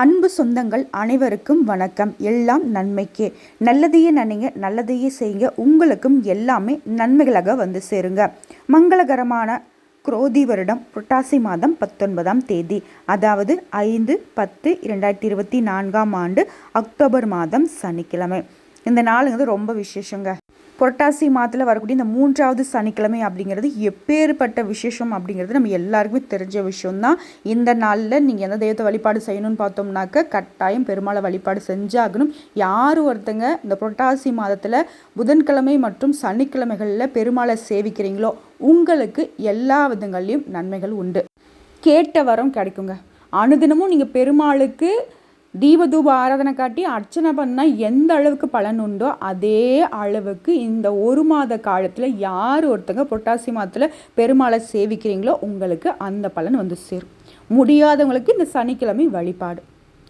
அன்பு சொந்தங்கள் அனைவருக்கும் வணக்கம். எல்லாம் நன்மைக்கே. நல்லதையே நினைங்க நல்லதையே செய்யுங்க. உங்களுக்கும் எல்லாமே நன்மைகளாக வந்து சேருங்க. மங்களகரமான குரோதி வருடம் புரட்டாசி மாதம் பத்தொன்பதாம் தேதி அதாவது ஐந்து பத்து இரண்டாயிரத்தி இருபத்தி நான்காம் ஆண்டு அக்டோபர் மாதம் சனிக்கிழமை. இந்த நாளுங்கிறது ரொம்ப விசேஷங்க. புரட்டாசி மாதத்தில் வரக்கூடிய இந்த மூன்றாவது சனிக்கிழமை அப்படிங்கிறது எப்பேற்பட்ட விசேஷம் அப்படிங்கிறது நம்ம எல்லாருக்குமே தெரிஞ்ச விஷயம்தான். இந்த நாளில் நீங்கள் எந்த தெய்வத்தை வழிபாடு செய்யணும்னு பார்த்தோம்னாக்க கட்டாயம் பெருமாளை வழிபாடு செஞ்சாகணும். யார் ஒருத்தங்க இந்த புரட்டாசி மாதத்தில் புதன்கிழமை மற்றும் சனிக்கிழமைகளில் பெருமாளை சேவிக்கிறீங்களோ உங்களுக்கு எல்லா விதங்கள்லையும் நன்மைகள் உண்டு. கேட்ட வரம் கிடைக்குங்க. அனுதினமும் நீங்கள் பெருமாளுக்கு தீபதூப ஆராதனை காட்டி அர்ச்சனை பண்ணால் எந்த அளவுக்கு பலன் உண்டோ அதே அளவுக்கு இந்த ஒரு மாத காலத்தில் யார் ஒருத்தங்க புரட்டாசி மாதத்தில் பெருமாளை சேவிக்கிறீங்களோ உங்களுக்கு அந்த பலன் வந்து சேரும். முடியாதவங்களுக்கு இந்த சனிக்கிழமை வழிபாடு.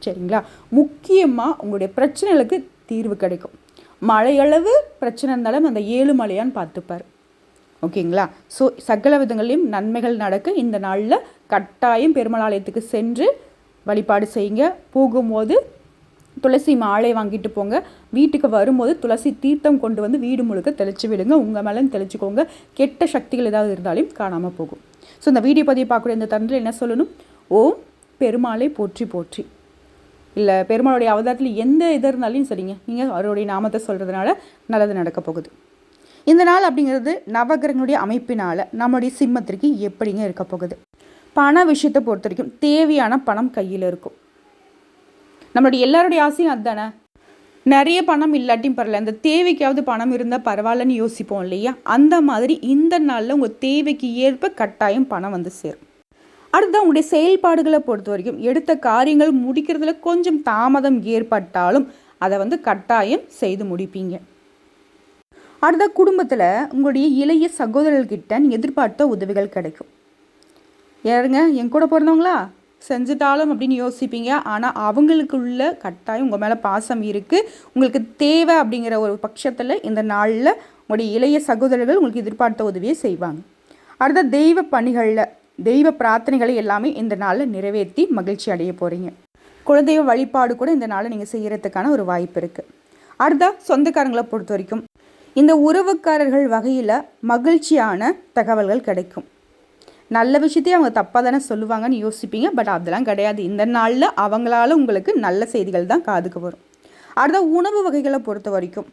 சரிங்களா? முக்கியமாக உங்களுடைய பிரச்சனைகளுக்கு தீர்வு கிடைக்கும். மழையளவு பிரச்சனை இருந்தாலும் அந்த ஏழு மலையான்னு பார்த்துப்பார். ஓகேங்களா? ஸோ சகல விதங்களையும் நன்மைகள் நடக்க இந்த நாளில் கட்டாயம் பெருமாள் ஆலயத்துக்கு சென்று வழிபாடு செய்யுங்க. போகும்போது துளசி மாலை வாங்கிட்டு போங்க. வீட்டுக்கு வரும்போது துளசி தீர்த்தம் கொண்டு வந்து வீடு முழுக்க தெளிச்சு விடுங்க. உங்கள் மேலே தெளிச்சுக்கோங்க. கெட்ட சக்திகள் ஏதாவது இருந்தாலும் காணாமல் போகும். ஸோ இந்த வீடியோ பதிவை பார்க்கக்கூடிய இந்த தந்தில் என்ன சொல்லணும்? ஓம் பெருமாளை போற்றி போற்றி. இல்லை பெருமாளுடைய அவதாரத்தில் எந்த இது இருந்தாலும் சரிங்க. நீங்கள் அவருடைய நாமத்தை சொல்கிறதுனால நல்லது நடக்க போகுது. இந்த நாள் அப்படிங்கிறது நவகிரகங்களுடைய அமைப்பினால் நம்முடைய சிம்மத்திற்கு எப்படிங்க இருக்க போகுது? பண விஷயத்தை பொறுத்த வரைக்கும் தேவையான பணம் கையில் இருக்கும். நம்மளுடைய எல்லாருடைய ஆசையும் அதுதானே நிறைய பணம் இல்லாட்டியும் பரவாயில்ல. அந்த தேவைக்காவது பணம் இருந்தால் பரவாயில்லன்னு யோசிப்போம் இல்லையா? அந்த மாதிரி இந்த நாளில் உங்கள் தேவைக்கு ஏற்ப கட்டாயம் பணம் வந்து சேரும். அடுத்து உங்களுடைய செயல்பாடுகளை பொறுத்த வரைக்கும் எடுத்த காரியங்கள் முடிக்கிறதுல கொஞ்சம் தாமதம் ஏற்பட்டாலும் அதை வந்து கட்டாயம் செய்து முடிப்பீங்க. அடுத்த குடும்பத்தில் உங்களுடைய இளைய சகோதரர்கிட்ட நீங்கள் எதிர்பார்த்த உதவிகள் கிடைக்கும். யாருங்க? என் கூட பிறந்தவங்களா? செஞ்சுட்டாலும் அப்படின்னு யோசிப்பீங்க. ஆனால் அவங்களுக்குள்ள கட்டாயம் உங்கள் மேலே பாசம் இருக்குது உங்களுக்கு தேவை அப்படிங்கிற ஒரு பட்சத்தில் இந்த நாளில் உங்களுடைய இளைய சகோதரர்கள் உங்களுக்கு எதிர்பார்த்த உதவியை செய்வாங்க. அடுத்த தெய்வ பணிகளில் தெய்வ பிரார்த்தனைகளை எல்லாமே இந்த நாளில் நிறைவேற்றி மகிழ்ச்சி அடைய போகிறீங்க குலதெய்வ வழிபாடு கூட இந்த நாளில் நீங்கள் செய்கிறதுக்கான ஒரு வாய்ப்பு இருக்குது அடுத்த சொந்தக்காரங்களை பொறுத்த வரைக்கும். இந்த உறவுக்காரர்கள் வகையில் மகிழ்ச்சியான தகவல்கள் கிடைக்கும். நல்ல விஷயத்தையும் அவங்க தப்பாக தானே சொல்லுவாங்கன்னு யோசிப்பீங்க. பட் அதெல்லாம் கிடையாது. இந்த நாளில் அவங்களால உங்களுக்கு நல்ல செய்திகள் தான் காதுக்கு வரும். அடுத்த உணவு வகைகளை பொறுத்த வரைக்கும்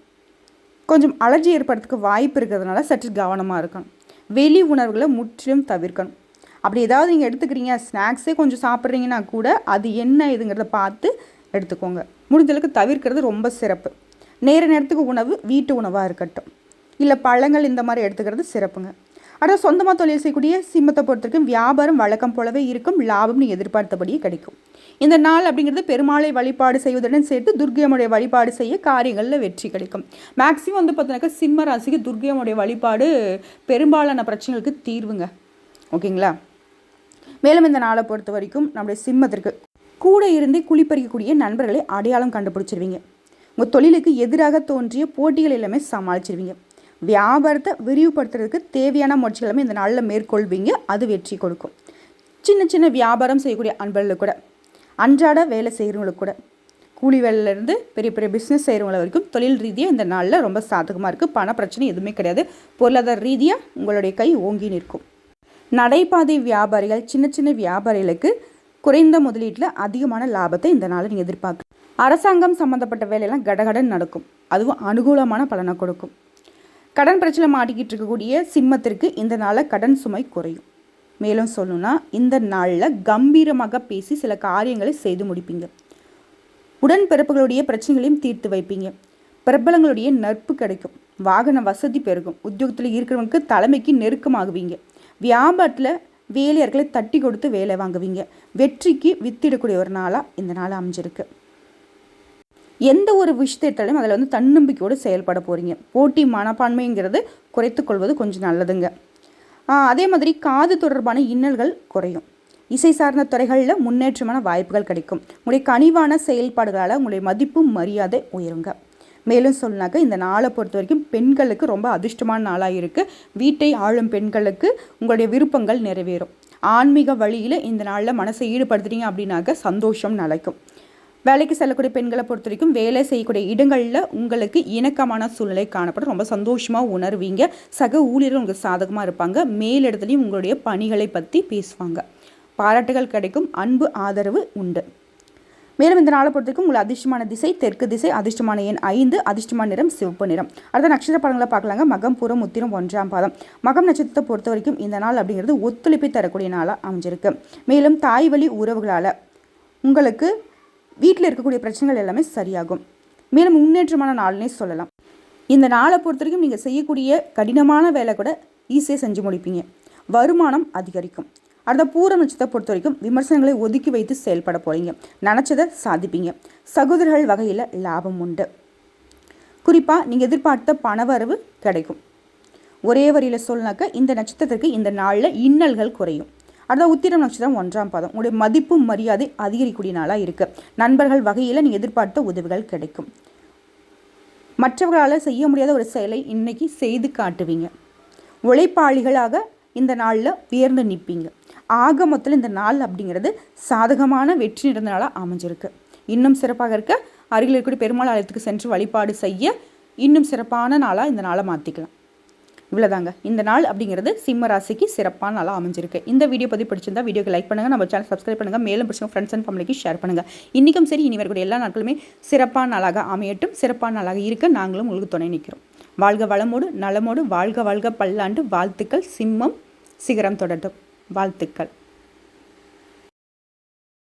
கொஞ்சம் அலர்ஜி ஏற்படுறதுக்கு வாய்ப்பு இருக்கிறதுனால சற்று கவனமாக இருக்கணும். வெளி உணவுகளை முற்றிலும் தவிர்க்கணும். அப்படி ஏதாவது நீங்கள் எடுத்துக்கிறீங்க ஸ்நாக்ஸே கொஞ்சம் சாப்பிட்றீங்கன்னா கூட அது என்ன இதுங்கிறத பார்த்து எடுத்துக்கோங்க. முடிஞ்சளவுக்கு தவிர்க்கிறது ரொம்ப சிறப்பு. நேர நேரத்துக்கு உணவு வீட்டு உணவாக இருக்கட்டும். இல்லை பழங்கள் இந்த மாதிரி எடுத்துக்கிறது சிறப்புங்க. ஆனால் சொந்தமாக தொழில் செய்யக்கூடிய சிம்மத்தை பொறுத்தவரைக்கும் வியாபாரம் வழக்கம் போலவே இருக்கும் லாபம்னு எதிர்பார்த்தபடியே கிடைக்கும். இந்த நாள் அப்படிங்கிறது பெருமாளை வழிபாடு செய்வதுடன் சேர்த்து துர்கையம்முடைய வழிபாடு செய்ய காரியங்களில் வெற்றி கிடைக்கும். மேக்ஸிமம் வந்து பார்த்தீங்கன்னாக்கா சிம்ம ராசிக்கு துர்கையம்முடைய வழிபாடு பெரும்பாலான பிரச்சனைகளுக்கு தீர்வுங்க. ஓகேங்களா? மேலும் இந்த நாளை பொறுத்த வரைக்கும் நம்முடைய சிம்மத்திற்கு கூட இருந்தே குளிப்பறிக்கக்கூடிய நண்பர்களை அடையாளம் கண்டுபிடிச்சிருவீங்க. உங்கள் தொழிலுக்கு எதிராக தோன்றிய போட்டிகள் எல்லாமே சமாளிச்சிருவீங்க. வியாபாரத்தை விரிவுபடுத்துறதுக்கு தேவையான முயற்சிகளுமே இந்த நாளில் மேற்கொள்வீங்க. அது வெற்றி கொடுக்கும். சின்ன சின்ன வியாபாரம் செய்யக்கூடிய அன்பர்களுக்கு கூட அன்றாட வேலை செய்கிறவங்களுக்கு கூட கூலி வேலையிலேருந்து பெரிய பெரிய பிஸ்னஸ் செய்கிறவங்கள வரைக்கும் தொழில் ரீதியாக இந்த நாளில் ரொம்ப சாதகமாக இருக்குது பண பிரச்சனை எதுவுமே கிடையாது. பொருளாதார ரீதியாக உங்களுடைய கை ஓங்கி நிற்கும். நடைபாதை வியாபாரிகள் சின்ன சின்ன வியாபாரிகளுக்கு குறைந்த முதலீட்டில் அதிகமான லாபத்தை இந்த நாளில் நீங்கள் எதிர்பார்க்கலாம். அரசாங்கம் சம்மந்தப்பட்ட வேலையெல்லாம் கடகடன் நடக்கும். அதுவும் அனுகூலமான பலனை கொடுக்கும். கடன் பிரச்சனை மாட்டிக்கிட்டு இருக்கக்கூடிய சிம்மத்திற்கு இந்த நாளில் கடன் சுமை குறையும். மேலும் சொல்லணும்னா இந்த நாளில் கம்பீரமாக பேசி சில காரியங்களை செய்து முடிப்பீங்க. உடன்பிறப்புகளுடைய பிரச்சனைகளையும் தீர்த்து வைப்பீங்க. பிரபலங்களுடைய நட்பு கிடைக்கும். வாகன வசதி பெருகும். உத்தியோகத்தில் இருக்கிறவங்களுக்கு தலைமைக்கு நெருக்கமாகுவீங்க. வியாபாரத்தில் வேலையர்களை தட்டி கொடுத்து வேலை வாங்குவீங்க. வெற்றிக்கு வித்திடக்கூடிய ஒரு நாளாக இந்த நாள் அமைஞ்சிருக்கு. எந்த ஒரு விஷயத்தாலும் அதில் வந்து தன்னம்பிக்கையோடு செயல்பட போகிறீங்க போட்டி மனப்பான்மைங்கிறது குறைத்துக்கொள்வது கொஞ்சம் நல்லதுங்க. அதே மாதிரி காது தொடர்பான இன்னல்கள் குறையும். இசை சார்ந்த துறைகளில் முன்னேற்றமான வாய்ப்புகள் கிடைக்கும். உங்களுடைய கனிவான செயல்பாடுகளால் உங்களுடைய மதிப்பும் மரியாதை உயருங்க. மேலும் சொன்னாக்க இந்த நாளை பொறுத்த வரைக்கும் பெண்களுக்கு ரொம்ப அதிர்ஷ்டமான நாளாக இருக்குது வீட்டை ஆளும் பெண்களுக்கு உங்களுடைய விருப்பங்கள் நிறைவேறும். ஆன்மீக வழியில் இந்த நாளில் மனசை ஈடுபடுத்துறீங்க அப்படின்னாக்க சந்தோஷம் நிலைக்கும். வேலைக்கு செல்லக்கூடிய பெண்களை பொறுத்த வரைக்கும் வேலை செய்யக்கூடிய இடங்களில் உங்களுக்கு இணக்கமான சூழ்நிலை காணப்படும். ரொம்ப சந்தோஷமாக உணர்வீங்க. சக ஊழியர்கள் உங்களுக்கு சாதகமாக இருப்பாங்க. மேலிடத்துலையும் உங்களுடைய பணிகளை பற்றி பேசுவாங்க. பாராட்டுகள் கிடைக்கும். அன்பு ஆதரவு உண்டு. மேலும் இந்த நாளை பொறுத்தவரைக்கும் உங்கள் அதிர்ஷ்டமான திசை தெற்கு திசை அதிர்ஷ்டமான எண் ஐந்து அதிர்ஷ்டமான நிறம் சிவப்பு நிறம். அடுத்த நட்சத்திர படங்களை பார்க்கலாங்க. மகம் புறம் உத்திரம் ஒன்றாம் பாதம். மகம் நட்சத்திரத்தை பொறுத்த வரைக்கும் இந்த நாள் அப்படிங்கிறது ஒத்துழைப்பை தரக்கூடிய நாளாக அமைஞ்சிருக்கு. மேலும் தாய் வழி உறவுகளால் உங்களுக்கு வீட்டில் இருக்கக்கூடிய பிரச்சனைகள் எல்லாமே சரியாகும். மேலும் முன்னேற்றமான நாள்னே சொல்லலாம். இந்த நாளை பொறுத்த வரைக்கும் நீங்கள் செய்யக்கூடிய கடினமான வேலை கூட ஈஸியாக செஞ்சு முடிப்பீங்க. வருமானம் அதிகரிக்கும். அடுத்த பூர நட்சத்திரத்தை பொறுத்த வரைக்கும் விமர்சனங்களை ஒதுக்கி வைத்து செயல்பட போகிறீங்க நினச்சதை சாதிப்பீங்க. சகோதரர்கள் வகையில் லாபம் உண்டு. குறிப்பாக நீங்கள் எதிர்பார்த்த பணவரவு கிடைக்கும். ஒரே வரியில் சொல்லினாக்க இந்த நட்சத்திரத்திற்கு இந்த நாளில் இன்னல்கள் குறையும். அடுத்த உத்திரம் நட்சத்திரம் ஒன்றாம் பாதம். உங்களுடைய மதிப்பு மரியாதை அதிகரிக்கூடிய நாளாக இருக்குது நண்பர்கள் வகையில் நீங்கள் எதிர்பார்த்த உதவிகள் கிடைக்கும். மற்றவர்களால் செய்ய முடியாத ஒரு செயலை இன்னைக்கு செய்து காட்டுவீங்க. உழைப்பாளிகளாக இந்த நாளில் உயர்ந்து நிற்பீங்க ஆக மொத்தத்தில் இந்த நாள் அப்படிங்கிறது சாதகமான வெற்றி நிறைந்த நாளாக அமைஞ்சிருக்கு. இன்னும் சிறப்பாக இருக்க அருகில் இருக்கக்கூடிய பெருமாள் ஆலயத்துக்கு சென்று வழிபாடு செய்ய இன்னும் சிறப்பான நாளாக இந்த நாளை மாற்றிக்கலாம் இவ்வளோதாங்க இந்த நாள் அப்படிங்கிறது சிம்ம ராசிக்கு சிறப்பான நாளாக அமைஞ்சிருக்கு. இந்த வீடியோ பற்றி பிடிச்சிருந்தா வீடியோக்கு லைக் பண்ணுங்கள் நம்ம சேனல் சப்ஸ்கிரைப் பண்ணுங்கள் மேலும் பிடிச்சவங்க ஃப்ரெண்ட்ஸ் அண்ட் ஃபேமிலிக்கு ஷேர் பண்ணுங்கள் இன்றைக்கும் சரி இனி வரக்கூடிய எல்லா நாட்களுமே சிறப்பான நாளாக அமையட்டும் சிறப்பான நாளாக இருக்க நாங்களும் உங்களுக்கு துணை நிற்கிறோம் வாழ்க வளமோடு நலமோடு வாழ்க வாழ்க பல்லாண்டு வாழ்த்துக்கள். சிம்மம் சிகரம் தொடட்டும். வாழ்த்துக்கள்.